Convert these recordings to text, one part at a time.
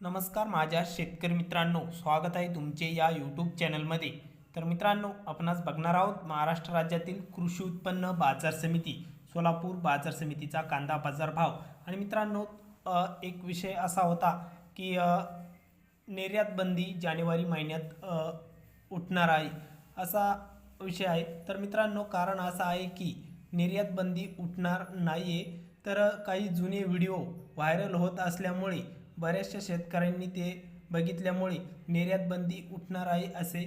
नमस्कार माझ्या शेतकरी मित्रांनो स्वागत आहे तुमचे या यूट्यूब चॅनलमध्ये तर मित्रांनो आपणास बघणार आहोत महाराष्ट्र राज्यातील कृषी उत्पन्न बाजार समिती सोलापूर बाजार समितीचा कांदा बाजार भाव. आणि मित्रांनो एक विषय असा होता की निर्यात बंदी जानेवारी महिन्यात उठणार आहे असा विषय आहे. तर मित्रांनो कारण असं आहे की निर्यात बंदी उठणार नाही आहे तर काही जुने व्हिडिओ व्हायरल होत असल्यामुळे बऱ्याचशा शेतकऱ्यांनी ते बघितल्यामुळे निर्यात बंदी उठणार आहे असे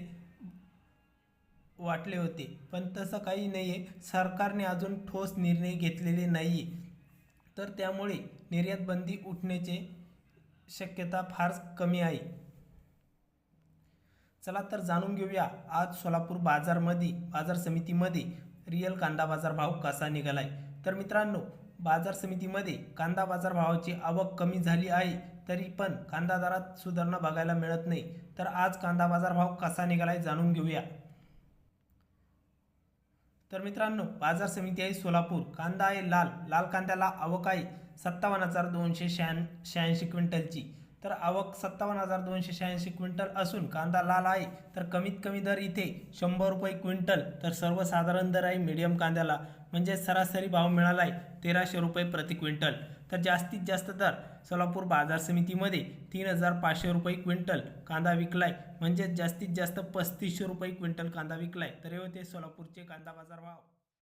वाटले होते. पण तसं काही नाही आहे सरकारने अजून ठोस निर्णय घेतलेले नाही आहे तर त्यामुळे निर्यात बंदी उठण्याचे शक्यता फार कमी आहे. चला तर जाणून घेऊया. आज सोलापूर बाजारमध्ये बाजार समितीमध्ये रिअल कांदा बाजार भाव कसा निघालाय? तर मित्रांनो बाजार समितीमध्ये कांदा बाजार भावाची आवक कमी झाली आहे तरी पण कांदा दरात सुधारणा बघायला मिळत नाही. तर आज कांदा बाजार भाव कसा निघालाय जाणून घेऊया. तर मित्रांनो बाजार समिती आहे सोलापूर. कांदा आहे लाल. लाल कांद्याला आवक आहे सत्तावन्न हजार दोनशे शहाण शहाऐंशी क्विंटलची. तर आवक सत्तावन्न हजार दोनशे शहाऐंशी क्विंटल असून कांदा लाल आहे तर कमीत कमी दर इथे शंभर रुपये क्विंटल. तर सर्वसाधारण दर आहे मीडियम कांद्याला. म्हणजे सरासरी भाव मिळाला आहे तेराशे रुपये प्रति क्विंटल. तर जास्तीत जास्त दर सोलापूर बाजार समितीमध्ये तीन हजार पाचशे रुपये क्विंटल कांदा विकलाय. म्हणजे जास्तीत जास्त पस्तीसशे रुपये क्विंटल कांदा विकलाय. तर हे होते सोलापूरचे कांदा बाजार भाव.